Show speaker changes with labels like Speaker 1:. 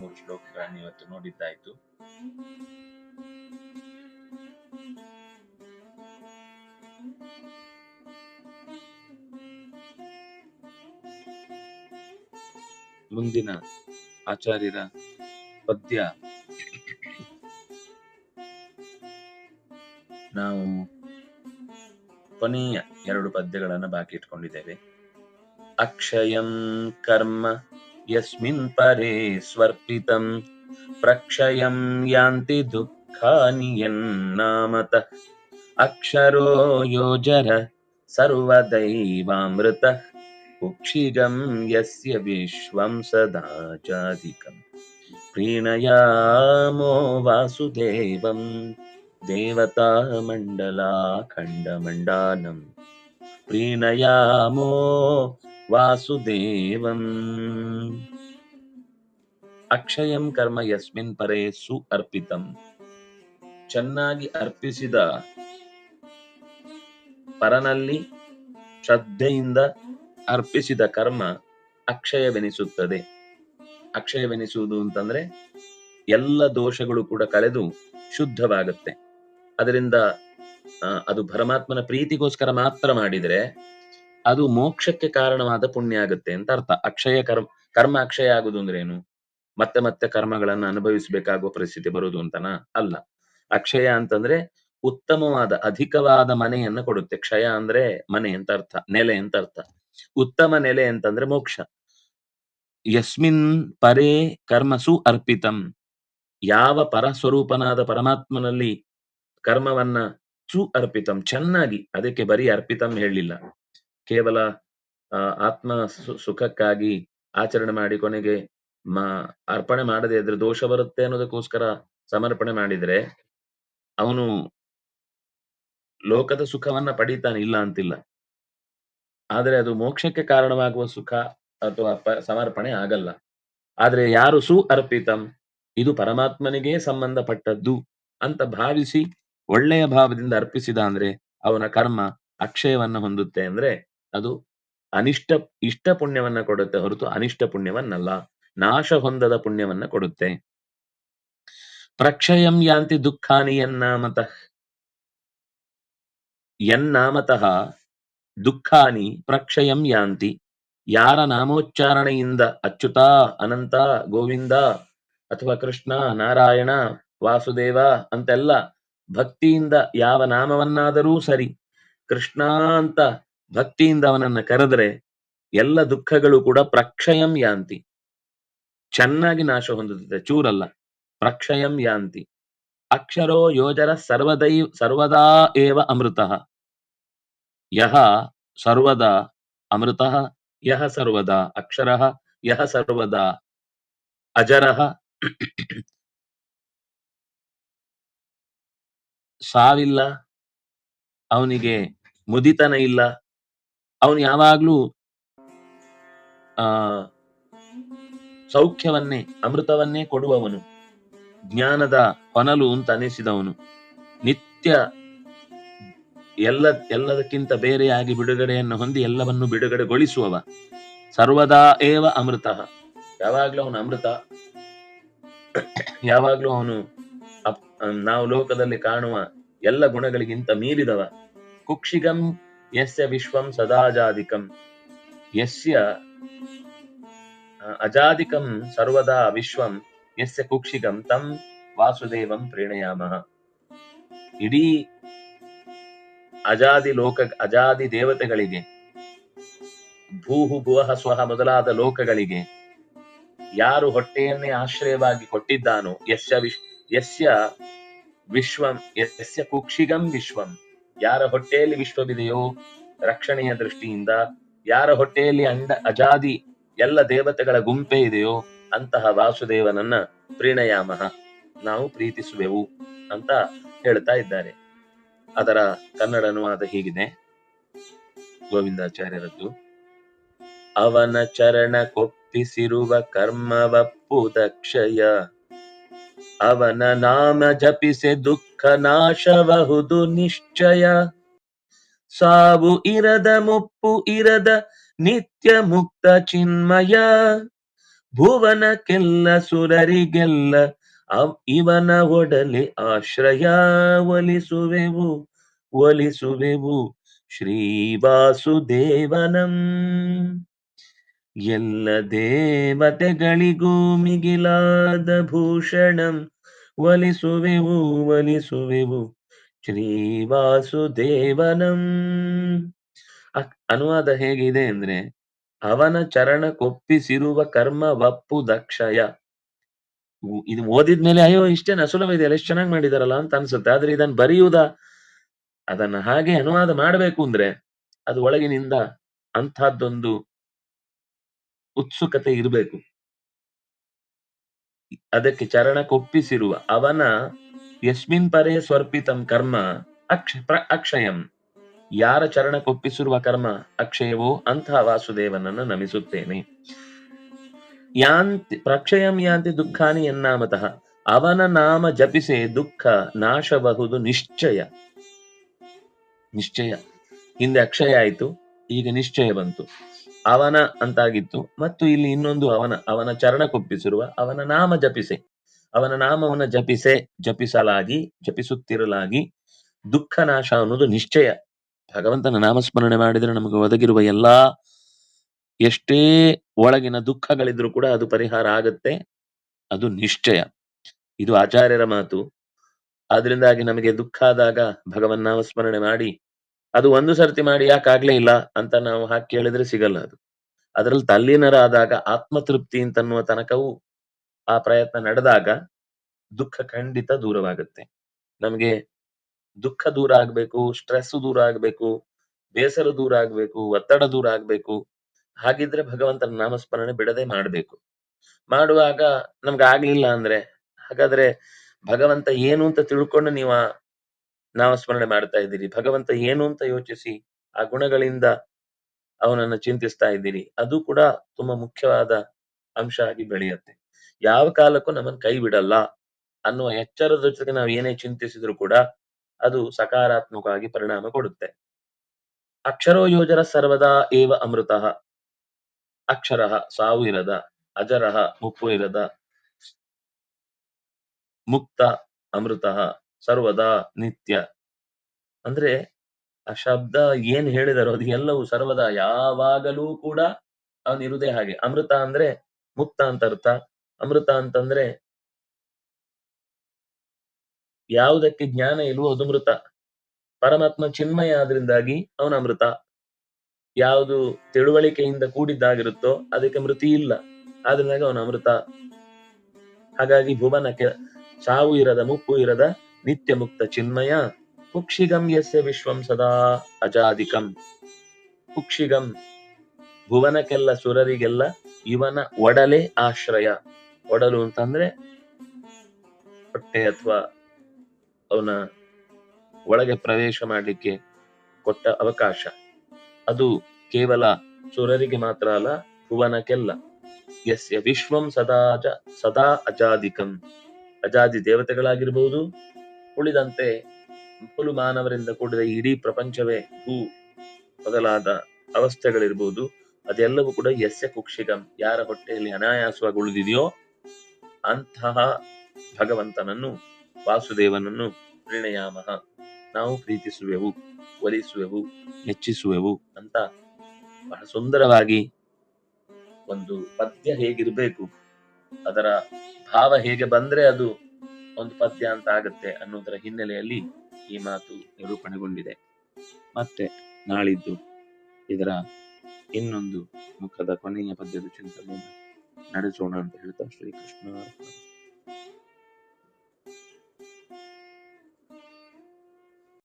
Speaker 1: ಮೂರು ಶ್ಲೋಕಗಳನ್ನು ಇವತ್ತು ನೋಡಿದ್ದಾಯ್ತು. ಮುಂದಿನ ಆಚಾರ್ಯರ ಪದ್ಯ, ನಾವು ಕೊನೆಯ ಎರಡು ಪದ್ಯಗಳನ್ನು ಬಾಕಿ ಇಟ್ಕೊಂಡಿದ್ದೇವೆ. ಅಕ್ಷಯಂ ಕರ್ಮ यस्मिन् परे स्वर्पितम् प्रक्षयं यान्ति दुःखानि यन्नामतः। अक्षरो योजर सर्वदैवामृतः। भुक्षिगं यस्य विश्वं सदा चाधिकम् प्रीणयामो वासुदेवं देवतामण्डलाखण्डमण्डानम् प्रीणयामो ವಾಸುದೇವಂ ಅಕ್ಷಯಂ ಕರ್ಮ ಯಸ್ಮಿನ್ ಪರೇ ಸು ಅರ್ಪಿತಂ ಚೆನ್ನಾಗಿ ಅರ್ಪಿಸಿದ ಪರನಲ್ಲಿ ಶ್ರದ್ಧೆಯಿಂದ ಅರ್ಪಿಸಿದ ಕರ್ಮ ಅಕ್ಷಯವೆನಿಸುತ್ತದೆ. ಅಕ್ಷಯವೆನಿಸುವುದು ಅಂತಂದ್ರೆ ಎಲ್ಲ ದೋಷಗಳು ಕೂಡ ಕಳೆದು ಶುದ್ಧವಾಗುತ್ತೆ. ಅದರಿಂದ ಅದು ಪರಮಾತ್ಮನ ಪ್ರೀತಿಗೋಸ್ಕರ ಮಾತ್ರ ಮಾಡಿದ್ರೆ ಅದು ಮೋಕ್ಷಕ್ಕೆ ಕಾರಣವಾದ ಪುಣ್ಯ ಆಗುತ್ತೆ ಅಂತ ಅರ್ಥ. ಅಕ್ಷಯ ಕರ್ಮ ಕರ್ಮ ಅಕ್ಷಯ ಆಗುದು ಅಂದ್ರೆ ಏನು? ಮತ್ತೆ ಮತ್ತೆ ಕರ್ಮಗಳನ್ನ ಅನುಭವಿಸಬೇಕಾಗುವ ಪರಿಸ್ಥಿತಿ ಬರುವುದು ಅಂತನ? ಅಲ್ಲ. ಅಕ್ಷಯ ಅಂತಂದ್ರೆ ಉತ್ತಮವಾದ, ಅಧಿಕವಾದ ಮನೆಯನ್ನ ಕೊಡುತ್ತೆ. ಕ್ಷಯ ಅಂದ್ರೆ ಮನೆ ಅಂತ ಅರ್ಥ, ನೆಲೆ ಅಂತ ಅರ್ಥ. ಉತ್ತಮ ನೆಲೆ ಅಂತಂದ್ರೆ ಮೋಕ್ಷ. ಯಸ್ಮಿನ್ ಪರೇ ಕರ್ಮಸು ಅರ್ಪಿತಂ. ಯಾವ ಪರಸ್ವರೂಪನಾದ ಪರಮಾತ್ಮನಲ್ಲಿ ಕರ್ಮವನ್ನ ಸು ಅರ್ಪಿತಂ. ಚೆನ್ನಾಗಿ, ಅದಕ್ಕೆ ಬರೀ ಅರ್ಪಿತಂ ಹೇಳಲಿಲ್ಲ ಕೇವಲ ಆತ್ಮ ಸುಖಕ್ಕಾಗಿ ಆಚರಣೆ ಮಾಡಿ ಕೊನೆಗೆ ಮಾ, ಅರ್ಪಣೆ ಮಾಡದೇ ಇದ್ರೆ ದೋಷ ಬರುತ್ತೆ ಅನ್ನೋದಕ್ಕೋಸ್ಕರ ಸಮರ್ಪಣೆ ಮಾಡಿದ್ರೆ ಅವನು ಲೋಕದ ಸುಖವನ್ನ ಪಡೀತಾನೆ ಇಲ್ಲ ಅಂತಿಲ್ಲ. ಆದ್ರೆ ಅದು ಮೋಕ್ಷಕ್ಕೆ ಕಾರಣವಾಗುವ ಸುಖ ಅಥವಾ ಸಮರ್ಪಣೆ ಆಗಲ್ಲ. ಆದ್ರೆ ಯಾರು ಸು ಅರ್ಪಿತಂ, ಇದು ಪರಮಾತ್ಮನಿಗೆ ಸಂಬಂಧಪಟ್ಟದ್ದು ಅಂತ ಭಾವಿಸಿ ಒಳ್ಳೆಯ ಭಾವದಿಂದ ಅರ್ಪಿಸಿದ ಅಂದ್ರೆ ಅವನ ಕರ್ಮ ಅಕ್ಷಯವನ್ನ ಹೊಂದುತ್ತೆ ಅಂದ್ರೆ ಅದು ಅನಿಷ್ಟ, ಇಷ್ಟ ಪುಣ್ಯವನ್ನ ಕೊಡುತ್ತೆ ಹೊರತು ಅನಿಷ್ಟ ಪುಣ್ಯವನ್ನಲ್ಲ, ನಾಶ ಹೊಂದದ ಪುಣ್ಯವನ್ನ ಕೊಡುತ್ತೆ. ಪ್ರಕ್ಷಯಂ ಯಾಂತಿ ದುಃಖಾನಿ ಯನ್ನಾಮತಃ. ಎನ್ನಾಮತಃ ದುಃಖಾನಿ ಪ್ರಕ್ಷಯಂ ಯಾಂತಿ. ಯಾರ ನಾಮೋಚ್ಚಾರಣೆಯಿಂದ ಅಚ್ಯುತ, ಅನಂತ, ಗೋವಿಂದ ಅಥವಾ ಕೃಷ್ಣ, ನಾರಾಯಣ, ವಾಸುದೇವ ಅಂತೆಲ್ಲ ಭಕ್ತಿಯಿಂದ ಯಾವ ನಾಮವನ್ನಾದರೂ ಸರಿ ಕೃಷ್ಣ ಅಂತ ಭಕ್ತಿಯಿಂದ ಅವನನ್ನ ಕರೆದರೆ ಎಲ್ಲ ದುಃಖಗಳು ಕೂಡ ಪ್ರಕ್ಷಯಂ ಯಾಂತಿ. ಚೆನ್ನಾಗಿ ನಾಶ ಹೊಂದುತ್ತದೆ ಚೂರಲ್ಲ. ಪ್ರಕ್ಷಯಂ ಯಾಂತಿ. ಅಕ್ಷರೋ ಯೋಜರ ಸರ್ವದೈ ಸರ್ವದಾ ಏವ ಅಮೃತಃ. ಯಹ ಸರ್ವದಾ ಅಮೃತಃ, ಯಹ ಸರ್ವದಾ ಅಕ್ಷರಃ, ಯಹ ಸರ್ವದಾ ಅಜರಃ. ಸಾವಿಲ್ಲ, ಅವನಿಗೆ ಮುದಿತನ ಇಲ್ಲ. ಅವನು ಯಾವಾಗ್ಲೂ, ಆ, ಸೌಖ್ಯವನ್ನೇ, ಅಮೃತವನ್ನೇ ಕೊಡುವವನು. ಜ್ಞಾನದ ಹೊನಲು ಅಂತ ಅನಿಸಿದವನು. ನಿತ್ಯ ಎಲ್ಲ, ಎಲ್ಲದಕ್ಕಿಂತ ಬೇರೆಯಾಗಿ ಬಿಡುಗಡೆಯನ್ನು ಹೊಂದಿ ಎಲ್ಲವನ್ನು ಬಿಡುಗಡೆಗೊಳಿಸುವವ. ಸರ್ವದಾ ಏವ ಅಮೃತ. ಯಾವಾಗ್ಲೂ ಅವನು ಅಮೃತ. ಯಾವಾಗ್ಲೂ ಅವನು ನಾವು ಲೋಕದಲ್ಲಿ ಕಾಣುವ ಎಲ್ಲ ಗುಣಗಳಿಗಿಂತ ಮೀರಿದವ. ಕುಕ್ಷಿಗಂ ಯಸ್ಯ ವಿಶ್ವಂ ಸದಾಜಾದಿಕಂ ಯಸ್ಯ ಅಜಾಧಿಕಂ ಸರ್ವದಾ ವಿಶ್ವಂ ಯಸ್ಯ ಕುಕ್ಷಿಗಂ ತಂ ವಾಸುದೇವಂ ಪ್ರೇಣಯಾಮಃ ಇಡೀ ಅಜಾದಿ ಲೋಕ ಅಜಾದಿ ದೇವತೆಗಳಿಗೆ ಭೂಹು ಭುವಹ ಸ್ವಹ ಮೊದಲಾದ ಲೋಕಗಳಿಗೆ ಯಾರು ಹೊಟ್ಟೆಯನ್ನೇ ಆಶ್ರಯವಾಗಿ ಕೊಟ್ಟಿದ್ದಾನೋ, ಯಸ್ಯ ವಿಶ್, ಯಸ್ಯ ವಿಶ್ವಂ, ಯಸ್ಯ ಕುಕ್ಷಿಗಂ ವಿಶ್ವಂ ಯಾರ ಹೊಟ್ಟೆಯಲ್ಲಿ ವಿಶ್ವವಿದೆಯೋ ರಕ್ಷಣೆಯ ದೃಷ್ಟಿಯಿಂದ, ಯಾರ ಹೊಟ್ಟೆಯಲ್ಲಿ ಅಂಡ, ಅಜಾದಿ ಎಲ್ಲ ದೇವತೆಗಳ ಗುಂಪೆ ಇದೆಯೋ ಅಂತಹ ವಾಸುದೇವನನ್ನ ಪ್ರೀಣಯಾಮಹ ನಾವು ಪ್ರೀತಿಸುವೆವು ಅಂತ ಹೇಳ್ತಾ ಇದ್ದಾರೆ. ಅದರ ಕನ್ನಡ ಅನುವಾದ ಹೀಗಿದೆ. ಗೋವಿಂದಾಚಾರ್ಯರದ್ದು, ಅವನ ಚರಣ ಕೊಪ್ಪಿಸಿರುವ ಕರ್ಮವಪ್ಪು ದಕ್ಷಯ ಅವನ ನಾಮ ಜಪಿಸೆ ದುಃಖ ನಾಶವಹುದು ನಿಶ್ಚಯ. ಸಾವು ಇರದ ಮುಪ್ಪು ಇರದ ನಿತ್ಯ ಮುಕ್ತ ಚಿನ್ಮಯ. ಭುವನಕ್ಕೆಲ್ಲ ಸುರರಿಗೆಲ್ಲ ಅವ್- ಇವನ ಒಡಲಿ ಆಶ್ರಯ ಒಲಿಸುವೆವು ಒಲಿಸುವೆವು ಶ್ರೀ ವಾಸುದೇವನಂ. ಎಲ್ಲ ದೇವತೆಗಳಿಗೂ ಮಿಗಿಲಾದ ಭೂಷಣಂ. ಒಲಿಸುವೆವು ಒಲಿಸುವೆವು ಶ್ರೀ ವಾಸುದೇವನಂ ಅಕ್- ಅನುವಾದ ಹೇಗಿದೆ ಅಂದ್ರೆ, ಅವನ ಚರಣ ಕೊಪ್ಪಿಸಿರುವ ಕರ್ಮ ವಪ್ಪು ದಕ್ಷಯ. ಇದು ಓದಿದ್ಮೇಲೆ, ಅಯ್ಯೋ ಇಷ್ಟೇ ಸುಲಭ ಇದೆಯಲ್ಲ ಎಷ್ಟು ಚೆನ್ನಾಗಿ ಮಾಡಿದಾರಲ್ಲ ಅಂತ ಅನ್ಸುತ್ತೆ. ಆದ್ರೆ ಇದನ್ನ ಬರೆಯುವುದ? ಅದನ್ನ ಹಾಗೆ ಅನುವಾದ ಮಾಡಬೇಕು ಅಂದ್ರೆ, ಅದು ಒಳಗಿನಿಂದ ಅಂಥದ್ದೊಂದು ಉತ್ಸುಕತೆ ಇರಬೇಕು. ಅದಕ್ಕೆ ಚರಣ ಕೊಪ್ಪಿಸಿರುವ ಅವನ ಯಸ್ಮಿನ್ ಪರೇ ಸ್ವರ್ಪಿತಂ ಕರ್ಮ ಅಕ್ಷ ಅಕ್ಷಯಂ. ಯಾರ ಚರಣ ಕೊಪ್ಪಿಸಿರುವ ಕರ್ಮ ಅಕ್ಷಯವೋ ಅಂತಹ ವಾಸುದೇವನನ್ನು ನಮಿಸುತ್ತೇನೆ. ಯಾಂತಿ ಪ್ರಕ್ಷಯಂ ಯಾಂತಿ ದುಃಖಾನಿ ಎನ್ನಾಮತಃ ಅವನ ನಾಮ ಜಪಿಸೆ ದುಃಖ ನಾಶಬಹುದು ನಿಶ್ಚಯ. ನಿಶ್ಚಯ. ಹಿಂದೆ ಅಕ್ಷಯ ಆಯಿತು, ಈಗ ನಿಶ್ಚಯ ಬಂತು. ಅವನ ಅಂತಾಗಿತ್ತು. ಮತ್ತು ಇಲ್ಲಿ ಇನ್ನೊಂದು ಅವನ ಅವನ ಚರಣ ಕೊಪ್ಪಿಸಿರುವ ಅವನ ನಾಮ ಜಪಿಸೆ. ಅವನ ನಾಮವನ್ನ ಜಪಿಸೆ, ಜಪಿಸಲಾಗಿ, ಜಪಿಸುತ್ತಿರಲಾಗಿ. ದುಃಖ ನಾಶ ಅನ್ನೋದು ನಿಶ್ಚಯ. ಭಗವಂತನ ನಾಮಸ್ಮರಣೆ ಮಾಡಿದರೆ ನಮಗೆ ಒದಗಿರುವ ಎಲ್ಲಾ ಎಷ್ಟೇ ಒಳಗಿನ ದುಃಖಗಳಿದ್ರೂ ಕೂಡ ಅದು ಪರಿಹಾರ ಆಗತ್ತೆ. ಅದು ನಿಶ್ಚಯ. ಇದು ಆಚಾರ್ಯರ ಮಾತು. ಆದ್ರಿಂದಾಗಿ ನಮಗೆ ದುಃಖ ಆದಾಗ ಭಗವನ್ ನಾಮಸ್ಮರಣೆ ಮಾಡಿ ಅದು ಒಂದು ಸರ್ತಿ ಮಾಡಿ ಯಾಕಾಗ್ಲೇ ಇಲ್ಲ ಅಂತ ನಾವು ಹಾಕಿ ಕೇಳಿದ್ರೆ ಸಿಗಲ್ಲ ಅದು. ಅದರಲ್ಲಿ ತಲ್ಲೀನರಾದಾಗ ಆತ್ಮತೃಪ್ತಿ ಅಂತನ್ನುವ ತನಕವೂ ಆ ಪ್ರಯತ್ನ ನಡೆದಾಗ ದುಃಖ ಖಂಡಿತ ದೂರವಾಗುತ್ತೆ. ನಮಗೆ ದುಃಖ ದೂರ ಆಗ್ಬೇಕು ಸ್ಟ್ರೆಸ್ ದೂರ ಆಗ್ಬೇಕು, ಬೇಸರ ದೂರ ಆಗ್ಬೇಕು, ಒತ್ತಡ ದೂರ ಆಗ್ಬೇಕು. ಹಾಗಿದ್ರೆ ಭಗವಂತನ ನಾಮಸ್ಮರಣೆ ಬಿಡದೆ ಮಾಡ್ಬೇಕು. ಮಾಡುವಾಗ ನಮ್ಗೆ ಆಗ್ಲಿಲ್ಲ ಅಂದ್ರೆ ಹಾಗಾದ್ರೆ ಭಗವಂತ ಏನು ಅಂತ ತಿಳ್ಕೊಂಡು ನೀವು ಆ ನಾಮಸ್ಮರಣೆ ಮಾಡ್ತಾ ಇದ್ದೀರಿ. ಭಗವಂತ ಏನು ಅಂತ ಯೋಚಿಸಿ ಆ ಗುಣಗಳಿಂದ ಅವನನ್ನ ಚಿಂತಿಸ್ತಾ ಇದ್ದೀರಿ. ಅದು ಕೂಡ ತುಂಬಾ ಮುಖ್ಯವಾದ ಅಂಶ ಆಗಿ ಬೆಳೆಯುತ್ತೆ. ಯಾವ ಕಾಲಕ್ಕೂ ನಮ್ಮನ್ನು ಕೈ ಬಿಡಲ್ಲ ಅನ್ನುವ ಎಚ್ಚರದ ಜೊತೆಗೆ ನಾವು ಏನೇ ಚಿಂತಿಸಿದ್ರು ಕೂಡ ಅದು ಸಕಾರಾತ್ಮಕವಾಗಿ ಪರಿಣಾಮ ಕೊಡುತ್ತೆ. ಅಕ್ಷರೋ ಯೋಜರ ಸರ್ವದಾ ಏವ ಅಮೃತ. ಅಕ್ಷರ ಸಾವು ಇರದ ಅಜರಹ ಮುಪ್ಪು ಇರದ, ಮುಕ್ತ ಅಮೃತ. ಸರ್ವದಾ ನಿತ್ಯ. ಅಂದ್ರೆ ಆ ಶಬ್ದ ಏನ್ ಹೇಳಿದಾರೋ ಅದು ಎಲ್ಲವೂ ಸರ್ವದಾ ಯಾವಾಗಲೂ ಕೂಡ ಅವನಿರುವುದೇ ಹಾಗೆ. ಅಮೃತ ಅಂದ್ರೆ ಮುಕ್ತ ಅಂತ ಅರ್ಥ. ಅಮೃತ ಅಂತಂದ್ರೆ ಯಾವುದಕ್ಕೆ ಜ್ಞಾನ ಇಲ್ವೋ ಅದು ಮೃತ ಪರಮಾತ್ಮ ಚಿನ್ಮಯ ಆದ್ರಿಂದಾಗಿ ಅವನ ಅಮೃತ. ಯಾವುದು ತಿಳುವಳಿಕೆಯಿಂದ ಕೂಡಿದ್ದಾಗಿರುತ್ತೋ ಅದಕ್ಕೆ ಮೃತಿ ಇಲ್ಲ. ಆದ್ರಿಂದಾಗಿ ಅವನ ಅಮೃತ. ಹಾಗಾಗಿ ಭುವನಕ್ಕೆ ಸಾವು ಇರದ ಮುಪ್ಪು ಇರದ ನಿತ್ಯ ಮುಕ್ತ ಚಿನ್ಮಯ ಕುಕ್ಷಿಗಂ ಯಸ್ಯ ವಿಶ್ವಂ ಸದಾ ಅಜಾದಿಕಂ. ಕುಕ್ಷಿಗಂ ಭುವನಕ್ಕೆಲ್ಲ ಸುರರಿಗೆಲ್ಲ ಇವನ ಒಡಲೆ ಆಶ್ರಯ. ಒಡಲು ಅಂತಂದ್ರೆ ಹೊಟ್ಟೆ ಅಥವಾ ಅವನ ಒಳಗೆ ಪ್ರವೇಶ ಮಾಡಲಿಕ್ಕೆ ಕೊಟ್ಟ ಅವಕಾಶ. ಅದು ಕೇವಲ ಸುರರಿಗೆ ಮಾತ್ರ ಅಲ್ಲ ಭುವನಕ್ಕೆಲ್ಲ ಯಸ್ಯ ವಿಶ್ವಂ ಸದಾ ಅಜ ಸದಾ ಅಜಾದಿಕಂ. ಅಜಾದಿ ದೇವತೆಗಳಾಗಿರ್ಬಹುದು ಉಳಿದಂತೆ ಮುಲು ಮಾನವರಿಂದ ಕೂಡಿದ ಇಡೀ ಪ್ರಪಂಚವೇ ಭೂ ಮೊದಲಾದ ಅವಸ್ಥೆಗಳಿರ್ಬೋದು. ಅದೆಲ್ಲವೂ ಕೂಡ ಯಸ್ಯ ಕುಕ್ಷಿಗಂ. ಯಾರ ಹೊಟ್ಟೆಯಲ್ಲಿ ಅನಾಯಾಸವಾಗಿ ಉಳಿದಿದೆಯೋ ಅಂತಹ ಭಗವಂತನನ್ನು, ವಾಸುದೇವನನ್ನು ಪ್ರಣಯಾಮಹ ನಾವು ಪ್ರೀತಿಸುವೆವು, ಒಲಿಸುವೆವು ಮೆಚ್ಚಿಸುವೆವು ಅಂತ ಬಹಳ ಸುಂದರವಾಗಿ ಒಂದು ಪದ್ಯ ಹೇಗಿರಬೇಕು, ಅದರ ಭಾವ ಹೇಗೆ ಬಂದ್ರೆ ಅದು ಒಂದು ಪದ್ಯ ಅಂತ ಆಗತ್ತೆ ಅನ್ನೋದರ ಹಿನ್ನೆಲೆಯಲ್ಲಿ ಈ ಮಾತು ನಿರೂಪಣೆಗೊಂಡಿದೆ ಮತ್ತೆ ನಾಳಿದ್ದು ಇದರ ಇನ್ನೊಂದು ಮುಖದ ಕೊನೆಯ ಪದ್ಯದ ಚಿಂತನೆಯನ್ನು ನಡೆಸೋಣ ಅಂತ ಹೇಳ್ತಾ ಶ್ರೀಕೃಷ್ಣ.